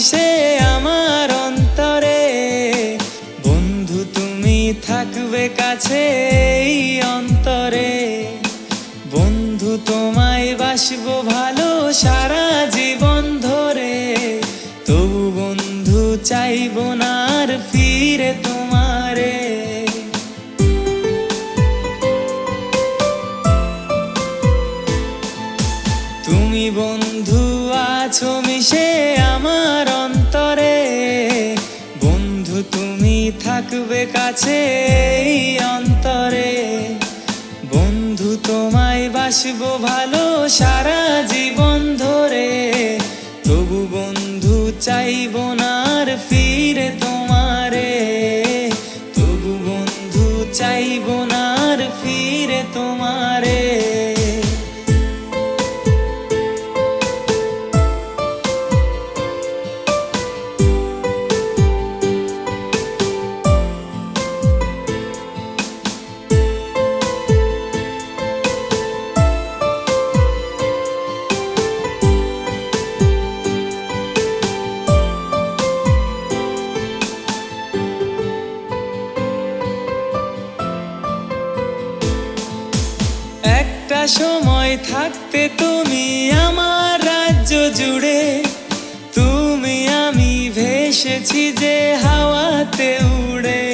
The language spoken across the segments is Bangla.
মিশে আমার অন্তরে। বন্ধু, তুমি থাকবে কাছে এই অন্তরে। বন্ধু, তোমায় বাসবো ভালো সারা জীবন ধরে। তবু বন্ধু, চাইব না থাকবে কাছে অন্তরে। বন্ধু তোমায় বাসবো ভালো সারা জীবন। একটা সময় থাকতে তুমি আমার রাজ্য জুড়ে। তুমি আমি ভেসেছি যে হাওয়াতে উড়ে।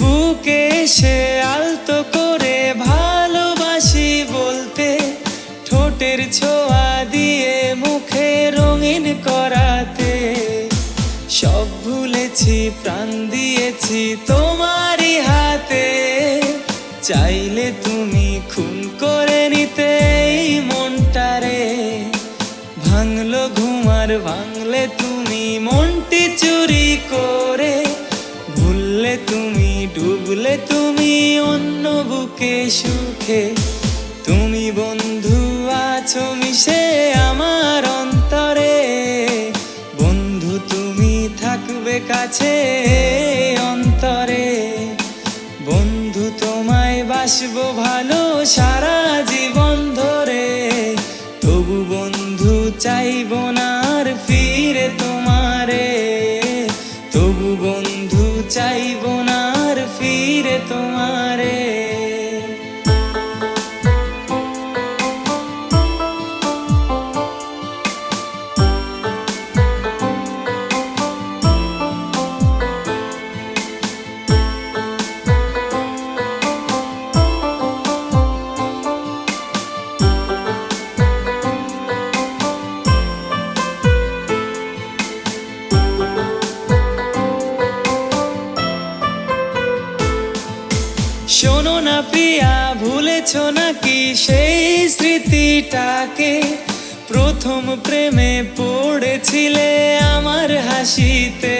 বুকে এসে আলতো করে ভালোবাসি বলতে, ঠোঁটের ছোঁয়া দিয়ে মুখে রঙিন করাতে। সব ভুলেছি, প্রাণ দিয়েছি তোমারই হাতে। চাইলে তুমি খুন করে নিতে এই মনটারে ভাঙলো ঘুমার ভাঙলে তুমি মনটি চুরি করে। ভুললে তুমি, ডুবলে তুমি অন্য বুকে সুখে। তুমি বন্ধু আছো, মিশে আমার অন্তরে। বন্ধু তুমি থাকবে কাছে। বাসবো ভালো সারা জীবন ধরে। তবু বন্ধু চাইব না আর ফিরে না প্রিয়া, ভুলেছ নাকি সেই স্মৃতিটাকে? প্রথম প্রেমে পড়েছিলে আমার হাসিতে।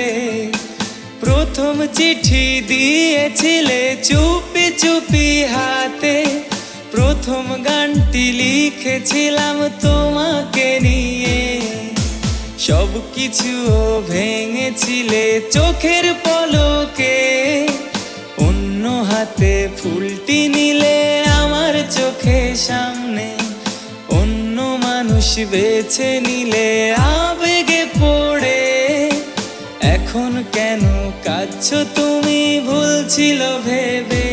প্রথম চিঠি দিয়েছিলে চুপি চুপি হাতে। প্রথম গানটি লিখেছিলাম তোমাকে নিয়ে। সব কিছু ভেঙেছিলে চোখের পলকে। হাতে ফুলটি নিলে আমার চোখের সামনে অন্য মানুষ বেছে নিলে আবেগে পড়ে। এখন কেন কাঁদছো তুমি? ভুলছিল ভেবে।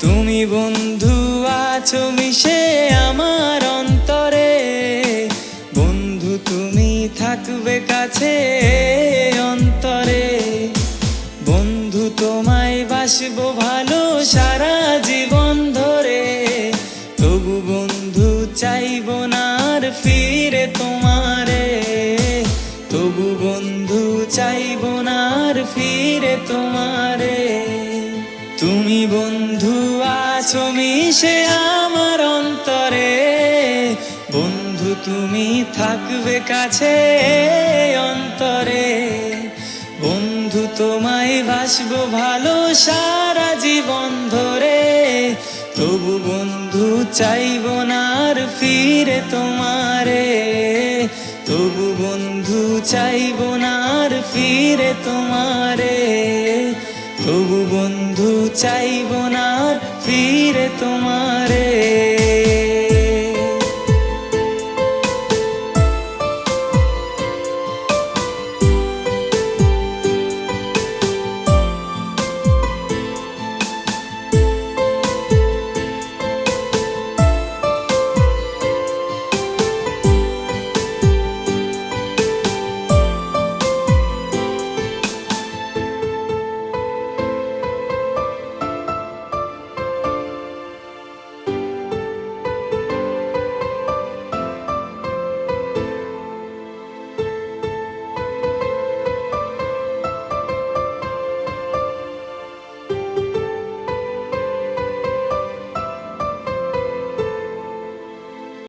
তুমি বন্ধু আছো মিশে আমার অন্তরে। বন্ধু তুমি থাকবে কাছে অন্তরে। চাইব না আর ফিরে তোমারে। তুমি বন্ধু আছো, মিশে আমার অন্তরে। বন্ধু, তুমি থাকবে কাছে অন্তরে। বন্ধু, তোমায় বাসবো ভালো সারা জীবন ধরে। তবু বন্ধু, চাইব না আর ফিরে তোমারে। তবু বন্ধু চাইব না আর ফিরে তোমারে। তবু বন্ধু চাইব না আর ফিরে তোমারে।